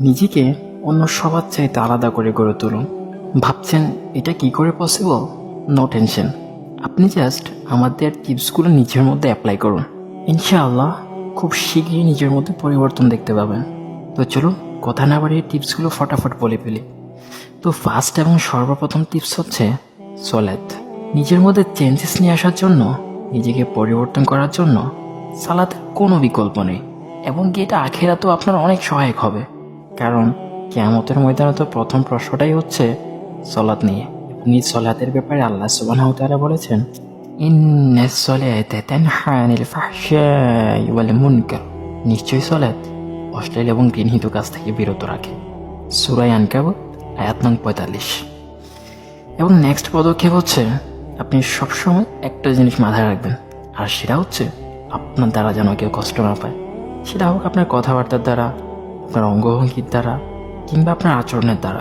নিজেকে অন্য সবার চাইতে আলাদা করে গড়ে তুলুন। ভাবছেন, এটা কি করে পসিবল নো টেনশন আপনি জাস্ট আমাদের টিপসগুলো নিজের মধ্যে অ্যাপ্লাই করুন। ইনশাআল্লাহ খুব শীঘ্রই নিজের মধ্যে পরিবর্তন দেখতে পাবেন। তো চলুন, কথা না বাড়িয়ে টিপসগুলো ফটাফট বলে ফেলি। তো ফার্স্ট এবং সর্বপ্রথম টিপস হচ্ছে সলেদ নিজের মধ্যে চেঞ্জেস নিয়ে আসার জন্য, নিজেকে পরিবর্তন করার জন্য, সালাতের কোনো বিকল্প নেই। এবং কি এটা আখেরা তো আপনার অনেক সহায়ক হবে। কারণ কেয়ামতের ময়দানে তো প্রথম প্রশ্নটাই হচ্ছে সলাৎ নিয়ে। আপনি সলাতের ব্যাপারে আল্লাহ ওয়া তাআলা বলেছেন নিশ্চয়ই সলাত অশ্লীল এবং ঘৃণিত কাজ থেকে বিরত রাখে। সুরাই আনকাবুত, আয়াত নং পঁয়তাল্লিশ। এবং নেক্সট পদক্ষেপ হচ্ছে, আপনি সবসময় একটা জিনিস মাথায় রাখবেন, আর সেটা হচ্ছে আপনার দ্বারা যেন কেউ কষ্ট না পায়। সেটা হোক আপনার কথাবার্তার দ্বারা আপনার অঙ্গভঙ্গির দ্বারা কিংবা আপনার আচরণের দ্বারা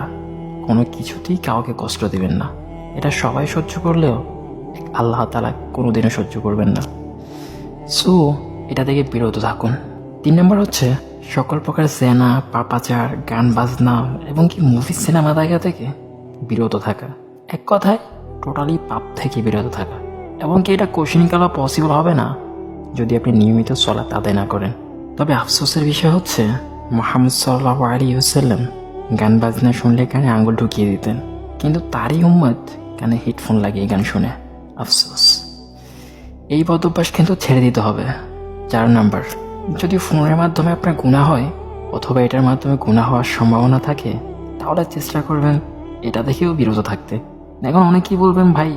কোনো কিছুতেই কাউকে কষ্ট দেবেন না। এটা সবাই সহ্য করলেও আল্লাহ তালা কোনোদিনও সহ্য করবেন না। সো, এটা থেকে বিরত থাকুন। তিন নম্বর হচ্ছে, সকল প্রকার সেনা পাপাচার, গান বাজনা এবং কি মুভি সিনেমা দেখা থেকে বিরত থাকা। এক কথায় টোটালি পাপ থেকে বিরত থাকা। এবং কি এটা কোশ্চিনকালা পসিবল হবে না, যদি আপনি নিয়মিত চলা আদায় না করেন। তবে আফসোসের বিষয় হচ্ছে মোহাম্মদ সাল্লাহ আলী হুসাল্লাম গান বাজনা শুনলে কানে আঙুল ঢুকিয়ে দিতেন, কিন্তু তারই উম্মত কানে হেডফোন লাগিয়ে গান শুনে। আফসোস। এই বদ অভ্যাস কিন্তু ছেড়ে দিতে হবে। চার নাম্বার, যদি ফোনের মাধ্যমে আপনার গুণা হয় অথবা এটার মাধ্যমে গুণা হওয়ার সম্ভাবনা থাকে, তাহলে চেষ্টা করবেন এটা থেকেও বিরত থাকতে। এখন অনেকেই বলবেন, ভাই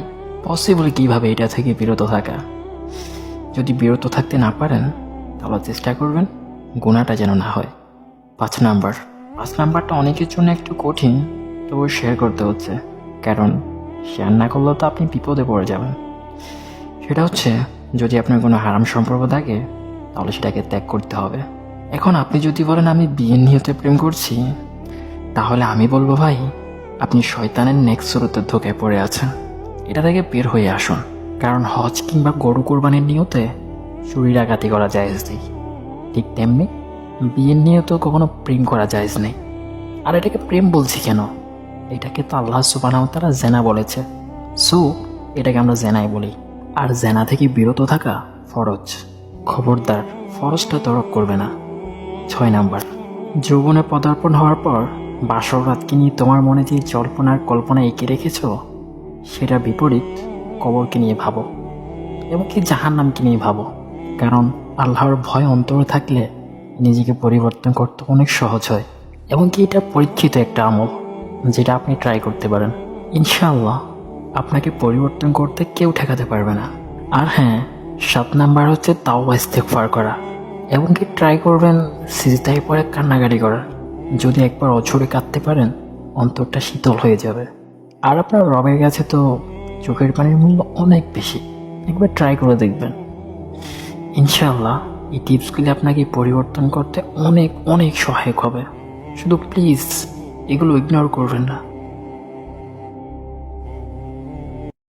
পসিবল কীভাবে এটা থেকে বিরত থাকা? যদি বিরত থাকতে না পারেন, তাহলে চেষ্টা করবেন গুণাটা যেন না হয়। পাঁচ নাম্বার। পাঁচ নাম্বারটা অনেকের জন্য একটু কঠিন তবু শেয়ার করতে হচ্ছে। কারণ শেয়ার না করলেও তো আপনি বিপদে পড়ে যাবেন। সেটা হচ্ছে, যদি আপনার কোনো হারাম সম্পর্ক থাকে, তাহলে সেটাকে ত্যাগ করতে হবে। এখন আপনি যদি বলেন, আমি বিয়ের নিয়তে প্রেম করছি, তাহলে আমি বলব, ভাই, আপনি শয়তানের নেক্সট স্রোতে ধোকায় পড়ে আছেন। এটা থেকে বের হয়ে আসুন। কারণ হজ কিংবা গরু কোরবানির নিয়তে চুরি ডাকাতি করা যায়, ঠিক তেমনি বিয়ের তো কখনো প্রেম করা জায়েজ নেই আর এটাকে প্রেম বলছি কেন? এটাকে তো আল্লাহ সুবানাও তারা জেনা বলেছে। সো, এটাকে আমরা জেনাই বলি। আর জেনা থেকে বিরত থাকা ফরজ। খবরদার, ফরজটা তরক করবে না। ছয় নাম্বার, যৌবনে পদার্পণ হওয়ার পর বাসর রাতকে নিয়ে তোমার মনে যে জল্পনার কল্পনা এঁকে রেখেছ, সেটা বিপরীত কবরকে নিয়ে ভাবো। এবং কি জাহান নামকে নিয়ে ভাবো। কারণ আল্লাহর ভয় অন্তর থাকলে নিজেকে পরিবর্তন করতে অনেক সহজ হয়। এবং কি এটা পরীক্ষিত একটা আমল যেটা আপনি ট্রাই করতে পারেন? ইনশাআল্লাহ, আপনাকে পরিবর্তন করতে কেউ ঠেকাতে পারবে না। আর হ্যাঁ সাত নাম্বার হচ্ছে তাও ইস্তেকফার করা। এবং কি ট্রাই করবেন সিজদায় পরে কান্নাকাটি করার যদি একবার অঝরে কাঁদতে পারেন, অন্তরটা শীতল হয়ে যাবে। আর আপনার রবের কাছে তো চোখের পানির মূল্য অনেক বেশি। একবার ট্রাই করে দেখবেন। ইনশাআল্লাহ এই টিপসগুলি আপনাকে পরিবর্তন করতে অনেক অনেক সহায়ক হবে। শুধু প্লিজ এগুলো ইগনোর করবেন না।